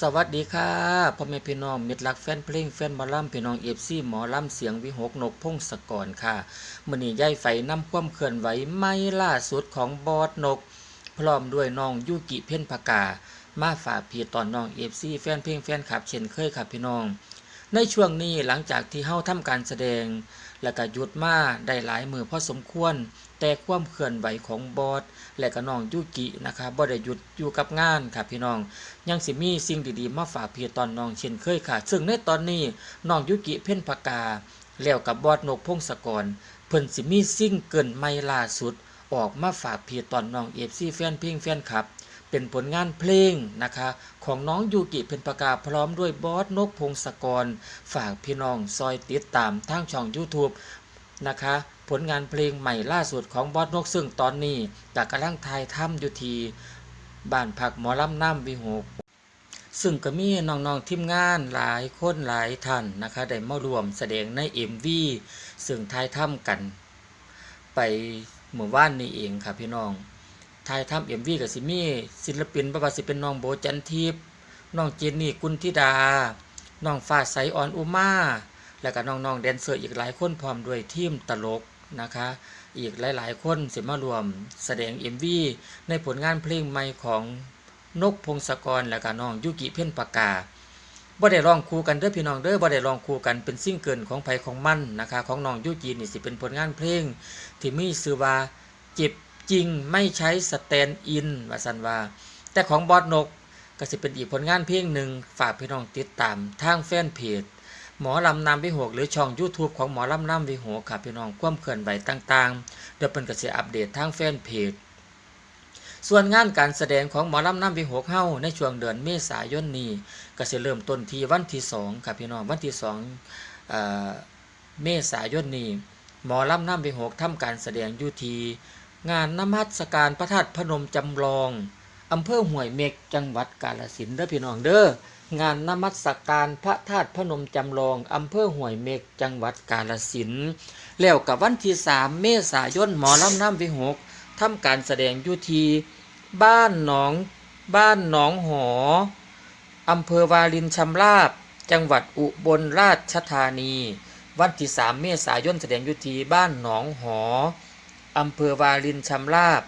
สวัสดีค่ะพ่อแม่พี่น้องมิตรรักแฟนเพลงแฟนหมอลำพี่น้องเอฟซีหมอลำเสียงวิหกนกพงศกรค่ะมือนี้ยายไฟนำความเคลื่อนไหวไม่ล่าสุดของบอสนก พร้อมด้วยน้องยุกิเพ่นพกา มาฝากพี่ตอนน้องเอฟซีแฟนเพลงแฟนคลับเช่นเคยครับพี่น้อง ในช่วงนี้หลังจากที่เฮาทำการแสดง และก็หยุดมาได้หลายมือพอสมควร แต่ความเคลื่อนไหวของบอสและก็น้องยุกินะคะบ่ได้หยุดอยู่กับงานค่ะพี่น้อง ยังสิมีสิ่งดีๆมาฝากพี่ตอนน้องเช่นเคยค่ะ ซึ่งในตอนนี้น้องยุกิเพ่นปากา แล้วกับบอดนกพงศกรเพิ่นสิมีสิ่งเกินไม่ล่าสุด ออกมาฝากพี่ตอนน้องเอฟซีแฟนเพลงแฟนคลับ เป็นผลงานเพลงนะคะ ของน้องยูกิเพ่นปากกาพร้อมด้วยบอสนกพงศกร ฝากพี่น้องซอยติดตามทางช่อง YouTube นะคะผลงานเพลงใหม่ล่าสุดของบอสนกซึ่งตอนนี้จากกำลังถ่ายทำอยู่ทีบ้านพักหมอลำน้ำวิหกซึ่งก็มีน้องๆทีมงานหลายคนหลายท่านนะคะได้มารวมแสดงใน MV ซึ่งถ่ายทำกัน ไปเมื่อวานนี้เองครับพี่น้อง ถ่ายทำ MV กับสิมี่ศิลปินประวัติสิเป็นน้องโบจันทิพย์น้องเจนนี่กุลธิดา น้องฟ้าใสอ่อนอุมาแล้วก็น้องๆแดนเซอร์อีกหลายคนพร้อมด้วยทีมตลกนะคะ อีกหลายๆ คนสิมารวมแสดง MV ในผลงานเพลงใหม่ของนกพงศกรและก็น้องยุกิเพ่นปากกาบ่ได้ร้องคู่กันเด้อพี่น้องเด้อบ่ได้ร้องคู่กันเป็นซิงเกิลของไผของมันนะคะ ของน้องยุกินี่สิเป็นผลงานเพลงที่มีชื่อว่าจ็บ จริงไม่ใช้สแตนอินว่าซันว่า แต่ของบอสนกก็สิเป็นอีกผลงานเพลงหนึ่งฝากพี่น้องติดตามทางแฟนเพจหมอลำนำวิหกหรือช่อง YouTube ของหมอลำนำวิหกครับพี่น้องความเคลื่อนไหวต่างๆ เดี๋ยวเพิ่นก็สิอัปเดตทางแฟนเพจส่วนงานการแสดงของหมอลำนำวิหกเฮาในช่วงเดือนเมษายนนี้ก็สิเริ่มต้นที่วันที่2ครับพี่น้องวันที่2เอ่อเมษายนนี้หมอลำนำวิหกทำการแสดงอยู่ที่ งานนมัสการพระธาตุพนมจำลองอำเภอห้วยเม็กจังหวัดกาฬสินธุ์เด้อพี่น้องเด้องานนมัสการพระธาตุพนมจำลองอำเภอห้วยเมกจังหวัดกาฬสินธุ์แล้วกับวันที่3เมษายนหมอลำน้ำวิหกทำการแสดงยู่ที่บ้านหนอง บ้านหนองหออำเภอวาลินชำราบ จังหวัดอุบลราชธานี วันที่3เมษายนแสดงยู่ที่บ้านหนองหอ อำเภอวาลินชำราบ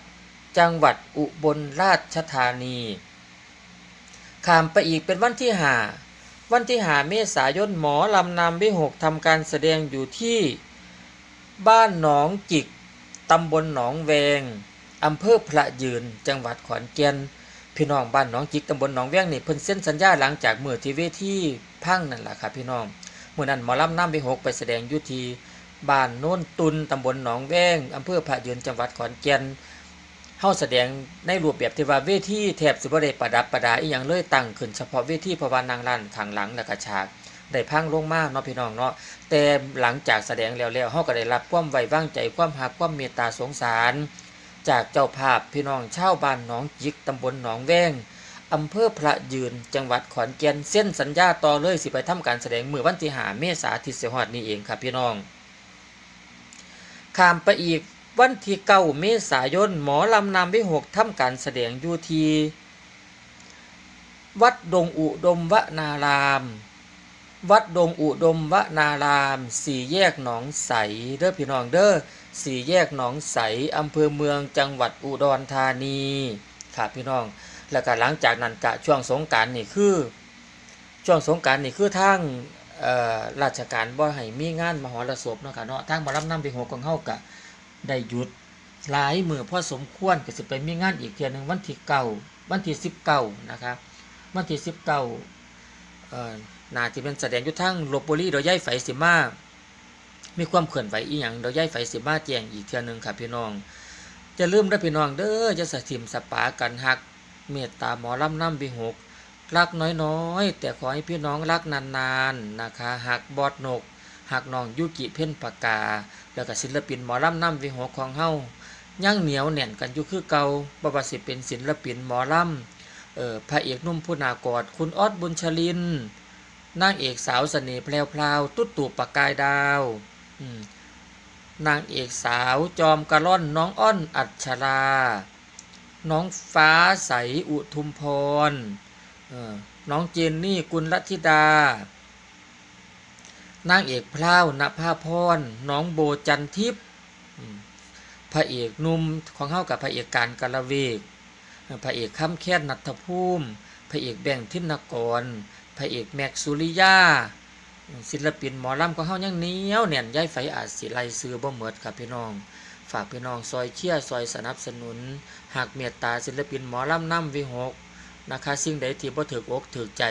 จังหวัดอุบลราชธานีข้ามไปอีกเป็นวันที่หาวันที่หาเมษายนหมอลำนำวิหกทำการแสดงอยู่ที่ บ้านหนองจิกตำบลหนองแวงอำเภอพระยืน จังหวัดขอนแก่นพี่น้องบ้านหนองจิกตำบลหนองแวงนี่เพิ่นเซ็นสัญญาหลังจากเมื่อที่เวที่พังนั่นแหละครับพี่น้องเมื่อนั้นหมอลำนำวิหกไปแสดงอยู่ที่ บ้านโน้นตุนตำบลหนองแวงอำเภอพระยืนจังหวัดขอนแก่นเฮาแสดงในรูปแบบที่ว่าเวทีแทบสิบ่ได้ประดับประดาอีหยังเลยตั้งขึ้นเฉพาะเวทีเพราะว่านางลั่นข้างหลังแล้วก็ฉากได้พังลงมาเนาะพี่น้องเนาะแต่หลังจากแสดงแล้วแล้วเฮาก็ได้รับความไว้วางใจความรักความเมตตาสงสาร จากเจ้าภาพพี่น้องชาวบ้านหนองจิกตำบลหนองแวงอำเภอพระยืนจังหวัดขอนแก่นเส้นสัญญาต่อเลยสิไปทำการแสดงมื้อวันที่5เมษายนที่สิฮอดนี้เองครับพี่น้อง ข้ามไปอีกวันที่เก้าเมษายนหมอลำนำวิหกทำการแสดงอยู่ที่วัดดงอุดมวนาราม วัดดงอุดมวนาราม สี่แยกหนองใส เด้อพี่น้องเด้อสี่แยกหนองใสอำเภอเมืองจังหวัดอุดรธานีครับพี่น้อง แล้วก็หลังจากนั้นกะช่วงสงการนี่คือ ช่วงสงการนี่คือทาง ราชการบ่ให้มีงานมหรสพเนาะค่ะเนาะทางหมอลำนำวิหกของเฮากะได้หยุดหลายมือพอสมควรก็สิไปมีงานอีกเทียนึงวันที่เก้าวันที่สิบเก้านะครับวันที่สิบเก้าเอ่อน่าจะเป็นแสดงอยู่ทั้งลบบุรีโดยย้ายไฟสิมามีความเคลื่อนไหวอีหยังโดยย้ายไฟสิมาแจงอีกเทียหนึงครับพี่น้องจะลืมได้พี่น้องเด้อจะสะทิมสปากันหัก เมตตาหมอลำน้ำบิหก รักน้อยๆ แต่ขอให้พี่น้องรักนานๆนะคะหักบอดนกหักน้องยุกิเพ่นปากกา แล้วก็ศิลปินหมอลำนำวิหกของเฮายังเหนียวแน่นกันอยู่คือเก่าบ่ว่าสิเป็นศิลปินหมอลำเอ่อพระเอกนุ่มผู้นากอดคุณออดบุญชลินนางเอกสาวเสน่ห์แพรวๆตุ๊ดตู่ปากกายดาวนางเอกสาวจอมกระล่อนน้องอ้อนอัชรา น้องฟ้าใสอุทุมพร น้องเจนนี่กุลรัตธิดานางเอกพร้าวนภาพร น้องโบจันทิพย์พระเอกหนุ่มของเฮากับพระเอกการกาลเวก พระเอกคำแค้นนัทภูมิพระเอกแบ่งทินนกร พระเอกแม็กซ์สุริยา ศิลปินหมอลำของเฮายังเหนียวแน่นย้ายไฟอาจสิไลซื้อบ่เหมดครับพี่น้อง ฝากพี่น้องซอยเชียซอยสนับสนุน หากเมตตาศิลปินหมอลำนำวิหก นะคะสิ่งใดที่บ่ถูกอกถูกใจ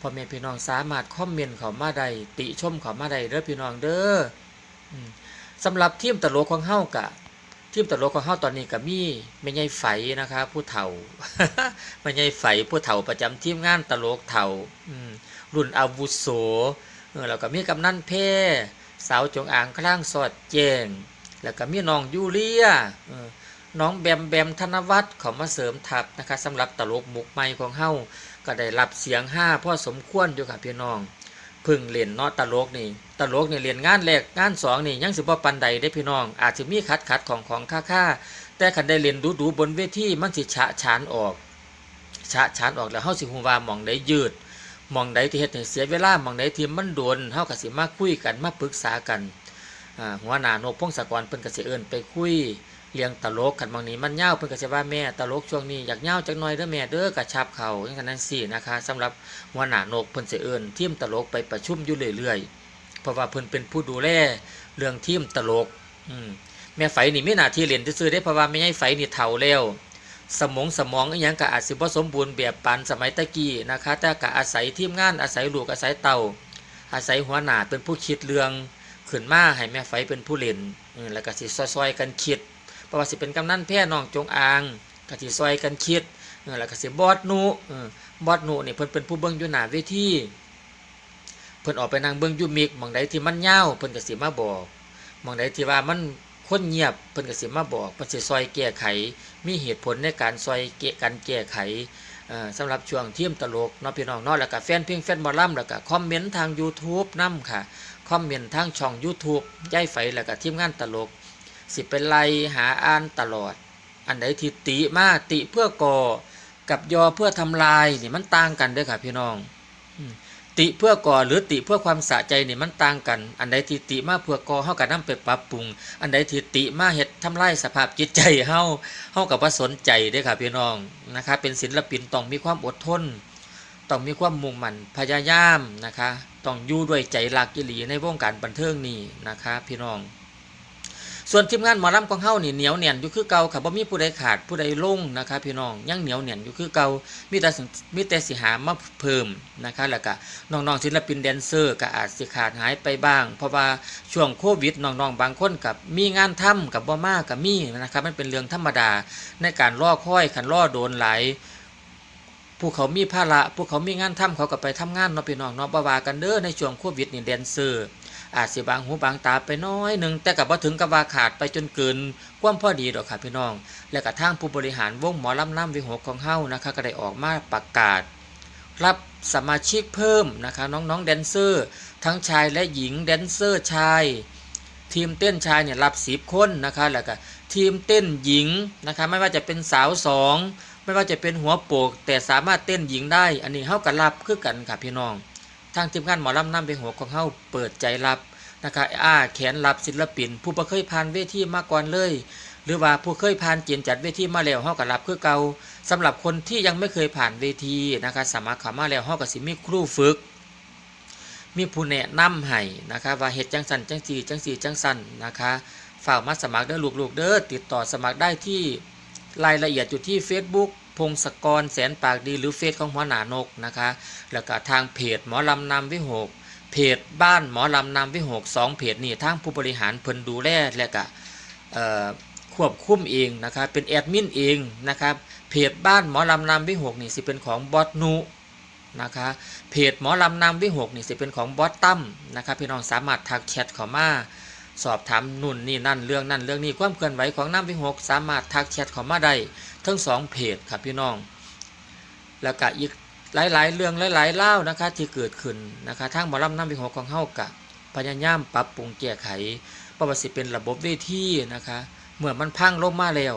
พ่อแม่พี่น้องสามารถคอมเมนต์เข้ามาได้ติชมเข้ามาได้เด้อพี่น้องเด้อสำหรับทีมตลกของเฮากะทีมตลกของเฮาตอนนี้ก็มีแม่ใหญ่ไฝนะคะ ผู้เฒ่าแม่ใหญ่ไฝผู้เฒ่าประจำทีมงานตลกเฒ่าอืมรุ่นอาวุโสเออแล้วก็มีกำนันเพ่สาวจงอางคลั่งสอดแจงแล้วก็มีน้องยูเลียเออ น้องแบมแบมธนวัฒน์เขามาเสริมทัพนะคะสำหรับตลกมุกใหม่ของเฮาก็ได้รับเสียงห้าพ่อสมควรอยู่ค่ะพี่น้องพึ่งเล่นเนาะตลกนี่ตลกนี่เรียนงานแรกงานสองนี่ยังสิบ่ปันใดได้พี่น้อง อาจจะมีขัดขัดของของค่าค่าแต่คันได้เรียนดูดูบนเวทีมันสิฉะฉานออกฉะฉานออกแล้วเฮาสิฮู้ว่าหม่องใดยืดหม่องใดที่เฮ็ดให้เสียเวลาหม่องใดที่มันโดนเฮาก็สิมาคุยกันมาปรึกษากันหัวหน้านกพงศกรเพิ่นก็สิเอิ้นไปคุย เลี้ยงตลกกันบางนี้มันยาเพิ่นก็สิว่าแม่ตลกช่วงนี้อยากยาจักหน่อยเด้อแม่เด้อกระชับเขาจังซั่นจังซี่นะคะสำหรับหัวหน้านกเพิ่นสิเอิ้นทีมตลกไปประชุมอยู่เรื่อยๆเพราะว่าเพิ่นเป็นผู้ดูแลเรื่องทีมตลกอืมแม่ไฝนี่มีหน้าที่เล่นซื่อได้เพราะว่าแม่ใหญ่ไฝนี่เฒ่าแล้วสมองสมองอีหยังก็อาจสิบ่สมบูรณ์แบบปานสมัยตะกี้นะคะ แต่ก็อาศัยทีมงานอาศัยลูกอาศัยเต่า อาศัยหัวหน้าเป็นผู้คิดเรื่องขึ้นมาให้แม่ไฟเป็นผู้เล่นแล้วก็สิซอยๆกันคิด ราะว่าสิเป็นกำนันแพ้น้องจงอางก็สิซอยกันคิดเออแล้วก็สิบอดนูเออบอดนูนี่เพิ่นเป็นผู้เบิ่งอยู่หน้าเวทีเพิ่นออกไปนั่งเบิ่งอยู่มิกมองใดที่มันยาวเพิ่นก็สิมาบอกมองใดที่ว่ามันคนเงียบเพิ่นก็สิมาบอกเพิ่นสิซอยแก้ไข มีเหตุผลในการซอยเกะกันแก้ไขสำหรับช่วงเที่ยมตลกเนาะพี่น้องเนาะแล้วก็แฟนเพลงแฟนหมอลำแล้วก็คอมเมนต์ทาง YouTube นํค่ะ คอมเมนต์ทางช่อง YouTube ย่ายไฟแล้วก็ทีมงานตลก สิเป็นไลหาอ่านตลอด อันใดที่ติมาติเพื่อก่อกับยอเพื่อทำลายนี่มันต่างกันเด้อค่ะพี่น้องติเพื่อก่อหรือติเพื่อความสะใจนี่มันต่างกัน อันใดที่ติมาเพื่อก่อเฮาก็นำไปปรับปรุง อันใดที่ติมาเฮ็ดทำลายสภาพจิตใจเฮาเฮาก็บ่สนใจเด้อค่ะพี่น้องนะคะเป็นศิลปินต้องมีความอดทน ต้องมีความมุ่งมั่นพยายามนะคะ ต้องอยู่ด้วยใจรักกิลีในวงการบันเทิงนี่นะคะ พี่น้อง ส่วนทีมงานหมอลำของเฮานี่เหนียวแน่นอยู่คือเก่าค่ะบ่มีผู้ใดขาดผู้ใดลงนะคะพี่น้องยังเหนียวแน่นอยู่คือเก่ามีแต่สิมีแต่สิหามาเพิ่มนะคะแล้วก็น้องๆศิลปินแดนเซอร์ก็อาจสิขาดหายไปบ้าง เพราะว่าช่วงโควิดน้องๆบางคนกับมีงานทำกับบ่มากกับมีนะครับมันเป็นเรื่องธรรมดาในการรอค่อยคันรอโดนไหลผู้เขามีภาระผู้เขามีงานทำเขาก็ไปทำงานเนาะพี่น้องเนาะบ่ว่ากันเด้อในช่วงโควิดนี่แดนเซอร์ อาจสิบางหูบางตาไปน้อยหนึ่งแต่กับว่าถึงกับว่าขาดไปจนเกินความพอดีดอกค่ะพี่น้อง และกระทั่งผู้บริหารวงหมอลำน้ำวิหกของเฮ้านะคะก็ได้ออกมาประกาศ รับสมาชิกเพิ่มนะคะน้องๆแดนเซอร์ ทั้งชายและหญิงแดนเซอร์ชาย ทีมเต้นชายเนี่ยรับสิบคนนะคะแล้วก็ทีมเต้นหญิงนะคะไม่ว่าจะเป็นสาวสองไม่ว่าจะเป็นหัวโปก แต่สามารถเต้นหญิงได้ อันนี้เฮาก็รับคือกันค่ะพี่น้อง ทางทีมงานหมอลำน้ำเป็นหัวของเฮาเปิดใจรับนะคะอ้าแขนรับศิลปิน ผู้บ่เคยผ่านเวทีมาก่อนเลย หรือว่าผู้เคยผ่านเกณฑ์จัดเวทีมาแล้วเฮาก็รับคือเก่าสำหรับคนที่ยังไม่เคยผ่านเวทีนะคะสามารถเข้ามาแล้วเฮาก็สิมีครูฝึก มีผู้แนะนำให้นะคะว่าเฮ็ดจังสันจังสีจังสีจังสันนะคะฝากมาสมัครเด้อลูกๆเด้อติดต่อสมัครได้ที่รายละเอียดอยู่ที่ Facebook พงศกรแสนปากดีหรือเฟซของหัวหนานกนะคะ แล้วก็ทางเพจหมอลำนำวิหกเพจบ้านหมอลำนำวิหกสองเพจนี่ทางผู้บริหารเพิ่นดูแลและก็ควบคุมเองนะครับเป็นแอดมินเองนะครับเพจบ้านหมอลำนำวิหกนี่สิเป็นของบอสนุนะคะเพจหมอลำนำวิหกนี่สิเป็นของบอสตั้มนะครับพี่น้องสามารถทักแชทเข้ามาสอบถามนู่นนี่นั่นเรื่องนั่นเรื่องนี้ความเคลื่อนไหวของน้ำวิหกสามารถทักแชทเข้ามาได้ ทั้งสองเพจครับพี่น้อง แล้วก็อีกหลายๆ เรื่องหลายๆเล่านะคะที่เกิดขึ้นนะคะทางหมอลำน้ำวิหกของเฮากะพยายามปรับปรุงแก้ไขเพระว่าสิเป็นระบบเวทีนะคะเมื่อมันพังลงมาแล้ว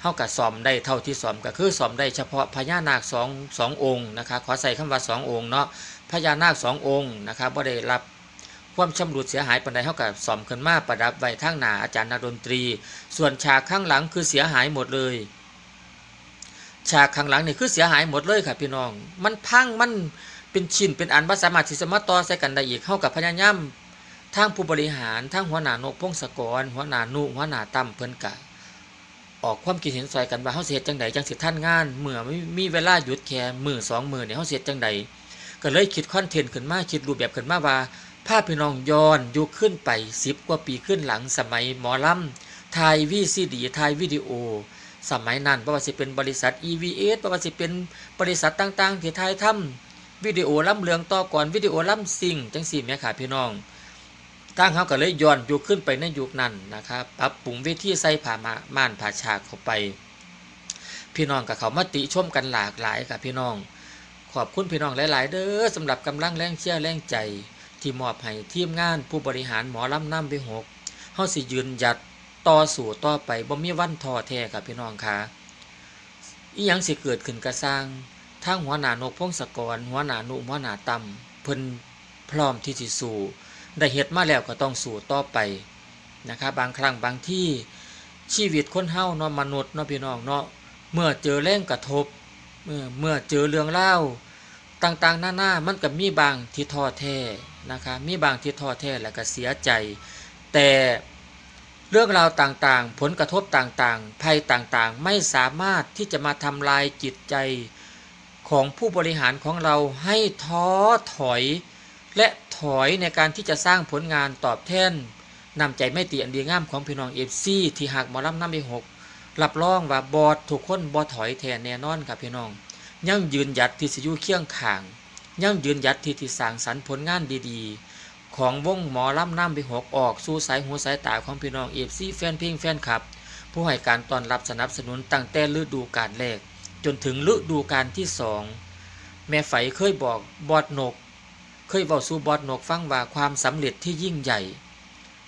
เฮาก็ซ่อมได้เท่าที่ซ่อมก็คือซ่อมได้เฉพาะพญานาคสองสององค์นะคะขอใส่คำว่าสององค์เนาะพญานาคสององค์นะคะบ่ได้รับความชำรุดเสียหายปานใดเฮาก็ซ่อมขึ้นมาประดับไว้ทางหนาอาจารย์นักดนตรี ส่วนฉากข้างหลังคือเสียหายหมดเลย ฉากข้างหลังนี่คือเสียหายหมดเลยค่ะพี่น้อง มันพังมันเป็นชิ้นเป็นอันบ่สามารถที่จะมาต่อใส่กันได้อีกเฮากับพยายามทางผู้บริหารทางหัวหน้านกพงศกร หัวหน้านุหัวหน้าตั้มเพิ่นกะ ออกความคิดเห็นซอยกันว่าเฮาเฮ็ดจังใดจังสิทันงานเมื่อไม่มีเวลาหยุดแค่มือสองมื้อนี่ยเฮาเฮ็ดจังใดก็เลยคิดคอนเทนต์ขึ้นมาคิดรูปแบบขึ้นมาว่าภาพพี่น้องย้อนยุคขึ้นไป10กว่าปีขึ้นหลังสมัยหมอลำถ่ายวีซีดีถ่ายวิดีโอ สมัยนั้นบ่ว่าสิเป็นบริษัท EVS บ่ว่าสิเป็นบริษัทต่างๆที่ถ่ายทำวิดีโอล่ำเลืองต่อก่อนวิดีโอล่ำซิ่งจังซี่แหม่ค่ะพี่น้องตั้งเขาก็เลยย้อนยุคขึ้นไปในยุคนั้นนะครับปรับปรุงวิธีใส่ผ้ามาม่านผ้าฉากเข้าไป พี่น้องกับเขามาติชมกันหลากหลายค่ะพี่น้อง ขอบคุณพี่น้องหลาย ๆ เด้อสำหรับกำลังแรงเชียร์แรงใจ ที่มอบให้ทีมงานผู้บริหารหมอลำน้ำไปหกเฮาสิยืนหยัด ต่อสู่ต่อไปบ่มีวันท้อแท้ครับพี่น้องค่ะอีหยังสิเกิดขึ้นกระสร้างทางหัวหน้านกพงศกร หัวหน้านุหัวหน้าต่ำเพิ่นพร้อมที่สิสู้ได้เฮ็ดมาแล้วก็ต้องสู้ต่อไปนะครับบางครั้งบางที่ชีวิตคนเฮาเนาะมนุษย์เนาะพี่น้องเนาะเมื่อเจอแรงกระทบ เมื่อเมื่อเจอเรื่องเล่าต่างๆหน้าๆมันก็มีบางที่ท้อแท้นะคะมีบางที่ท้อแท้แล้วก็เสียใจ แต่ เรื่องราวต่างๆ ผลกระทบต่างๆ ภัยต่างๆ ไม่สามารถที่จะมาทำลายจิตใจของผู้บริหารของเราให้ท้อถอย และถอยในการที่จะสร้างผลงานตอบแทนนำใจไม่ตีอันดีงามของพี่น้องเอฟซีที่หักมอลำน้ำไปหกรับรองว่าบอดทุกคนบอถอยแทนแน่นอนครับพี่น้อง ยังยืนหยัดที่สิยุเคียงข่าง ยังยืนหยัดที่ที่สร้างสรรค์ผลงานดีๆ ของวงหมอลำน้ำไปหกออกสู่สายหูสายตาของพี่น้องเอฟซีแฟนเพลงแฟนคลับ ผู้ให้การต้อนรับสนับสนุนตั้งแต่ฤดูกาลแรก จนถึงฤดูกาลที่สองแม่ไฝเคยบอกบอดนก เคยบอกสู่บอดนกฟังว่าความสำเร็จที่ยิ่งใหญ่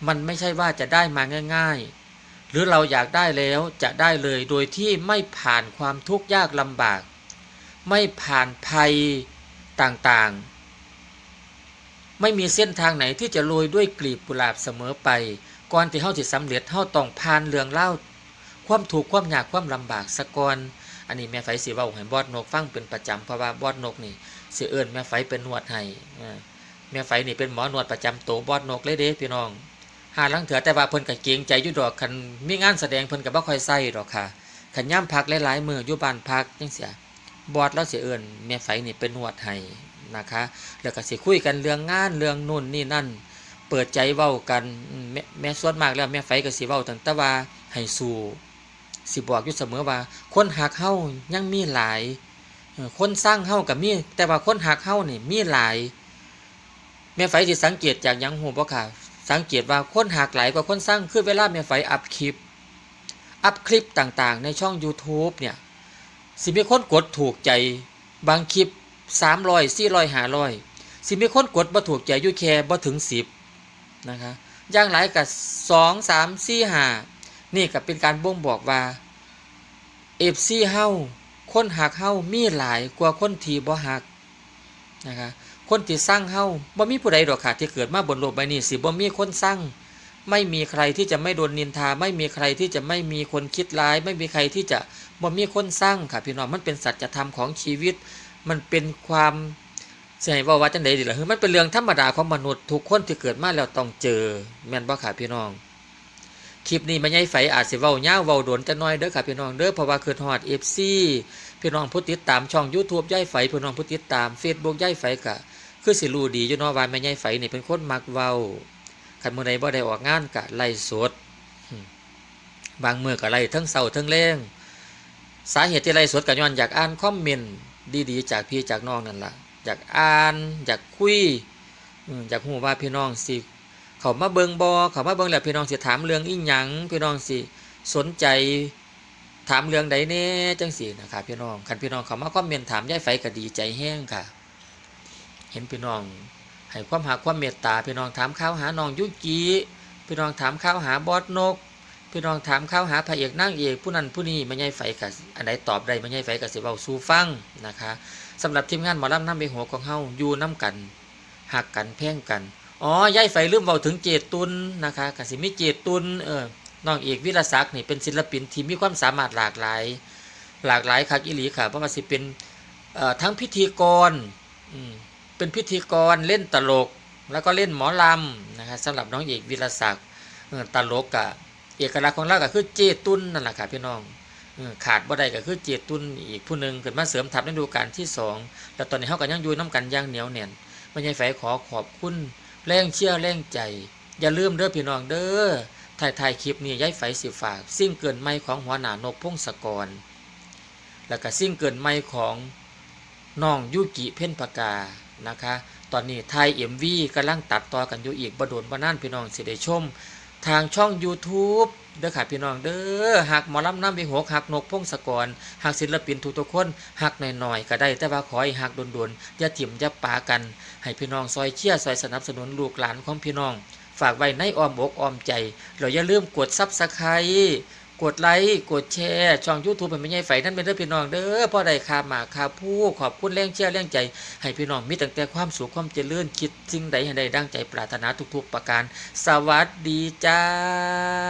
มันไม่ใช่ว่าจะได้มาง่าย ๆ หรือเราอยากได้แล้วจะได้เลยโดยที่ไม่ผ่านความทุกข์ยากลำบาก ไม่ผ่านภัยต่างๆ ไม่มีเส้นทางไหนที่จะโรยด้วยกลีบกุหลาบเสมอไป ก่อนที่เฮาจะสำเร็จเฮาต้องผ่านเรื่องเล่าความถูกความยากความลำบากสะก่อน อันนี้แม่ไฟสิเว้าให้บอดนกฟังเป็นประจำเพราะว่าบอดนกนี่สิเอิ้นแม่ไฟเป็นนวดให้แม่ไฟนี่เป็นหมอนวดประจำโตวบอดนกเลยเด้พี่น้องหาลังเถือแต่ว่าเพิ่นก็เกรงใจอยู่ดอกคันมีงานแสดงเพิ่นก็บ่ค่อยใส่ดอกค่ะคันย่ำพักหลายๆมืออยู่บ้านพักจังซี่บอดแล้วเสิเอิ้นแม่ไฟนี่เป็นนวดให้ นะคะ แล้วก็สิคุยกันเรื่องงานเรื่องนู่นนี่นั่น เปิดใจเว้ากันแม่แม่ส่วนมากแล้วแม่ไฟก็สิเว้าตั้งแต่ว่าให้สู้สิบอกอยู่เสมอว่า คนหักเฮายังมีหลายคนสร้างเฮาก็มี แต่ว่าคนหักเฮานี่มีหลาย แม่ไฟสิสังเกตจากยังฮู้บ่ค่ะ สังเกตว่าคนหักหลายกว่าคนสร้างคือเวลาแม่ไฟอัพคลิป อัพคลิปต่างๆ ในช่อง YouTube เนี่ยสิมีคนกดถูกใจบางคลิป 300 400 500สิมีคนกดบ่ถูกใจยู่แค่บ่ถึง10นะคะอย่างหลายกับ2 3 4 5นี่ก็เป็นการบ่งบอกว่า FC เฮาคนหักเฮามีหลายกว่าคนที่บ่หักนะคะคนที่สร้างเฮาบ่มีผู้ใดดอกค่ะที่เกิดมาบนโลกใบนี้สิบ่มีคนสร้างไม่มีใครที่จะไม่โดนนินทา ไม่มีใครที่จะไม่มีคนคิดร้าย ไม่มีใครที่จะบ่มีคนสร้างค่ะพี่น้องมันเป็นสัจธรรมของชีวิต มันเป็นความให้เว่าว่าจังไดดีล่ะคือมันเป็นเรื่องธรรมดาของมนุษย์ทุกคนที่เกิดมาแล้วต้องเจอ แม่นบ่ค่ะพี่น้อง คลิปนี้แม่ใหญ่ไฟอาจสิเว้ายาวเว้าโดนจักหน่อยเด้อค่ะพี่น้องเด้อเพราะว่าคือฮอด FC พี่น้องผู้ติดตามช่อง YouTube ยายไฟพี่น้องผู้ติดตาม Facebook ยายไฟก็คือสิรู้ดีอยู่เนาะว่าแม่ใหญ่ไฟนี่เป็นคนมักเว้าคันมื้อใดบ่ได้ออกงานก็ไล่สด บางมื้อก็ไล่ทั้งเช้าทั้งแลงสาเหตุที่ไล่สดก็ย้อนอยากอ่านคอมเมนต์ ดีๆ จากพี่จากน้องนั่นล่ะอยากอ่านอยากคุยอยากฮู้ว่าพี่น้องสิเขามาเบิงบอเขามาเบิงแล้วพี่น้องสิถามเรื่องอีหยังพี่น้องสิสนใจถามเรื่องใดแน่จังสินะครับพี่น้องคันพี่น้องเขามาคอมเมนต์ถามยายไฟก็ดีใจแห้งค่ะ เห็นพี่น้องให้ความหักความเมตตาพี่น้องถามข่าวหาน้องยุกิพี่น้องถามข่าวหาบอสนก พี่น้องถามข่าวหาพระเอกนางเอกผู้นั้นผู้นี้ไม่ใช่ไฟกับอันใดตอบได้ไม่ใช่ไฟกับสิเว้าสู่ฟังนะคะสำหรับทีมงานหมอลำน้ำไปหัวของเฮาอยู่น้ำกันหักกันแพ่งกันอ๋อยายไฟลืมเว้าถึงเจตุนนะคะกสิมีเจตุนเออน้องเอกวิรศักดิ์นี่เป็นศิลปินที่มีความสามารถหลากหลาย หลากหลายคักอีหลีค่ะเพราะว่าสิเป็นเอ่อทั้งพิธีกรเป็นพิธีกรเล่นตลก แล้วก็เล่นหมอลำนะคะสำหรับน้องเอกวิรศักดิ์ตลกกะ เอกลักษณ์ของเราก็คือเจตุนนั่นแหละค่ะพี่น้องขาดบ่ได้ก็คือเจตุนอีกผู้หนึ่งขึ้นมาเสริมทัพในดูกาลที่สองแล้วตอนนี้เขาก็ยังอยู่น้ำกันย่างเหนียวแน่นไม่ใช่ไฟขอขอบคุณแรงเชื่อแรงใจ อย่าลืมเด้อพี่น้องเด้อถ่ายถ่ายคลิปนี้ย้ายไฟสิฝากสิ่งเกินไม่ของหัวหน้านกพงศกร แล้วก็สิ่งเกินไม่ของน้องยุกิเพ่นปากานะคะ ตอนนี้ไทยเอ็มวีกำลังตัดต่อกันอยู่อีกบดนบนานพี่น้องสิได้ชม ทางช่อง YouTube เด้อค่ะพี่น้องเด้อหักหมอลำน้ำไปหัวหักนกพงศกรหักศิลปินทุกทุกคนหักหน่อยๆ ก็ได้แต่ว่าขอให้หักโดนๆอย่าถิ่มอย่าปากัน ให้พี่น้องซอยเชียร์ซอยสนับสนุนลูกหลานของพี่น้อง ฝากไว้ในอ้อมอกอ้อมใจเราอย่าลืมกดซับสไครต์ กดไลค์กดแชร์ช่องยูทูบเป็นไม่ใช่ไฟนั่นเป็นเพื่อพี่น้องเด้อพ่อใดคาหมาคาผู้ขอบคุณแรงเชียร์แรงใจ ให้พี่น้องมีตั้งแต่ความสุขความเจริญคิดสิ่งใดให้ได้ดังใจปรารถนาทุกๆประการ สวัสดีจ้า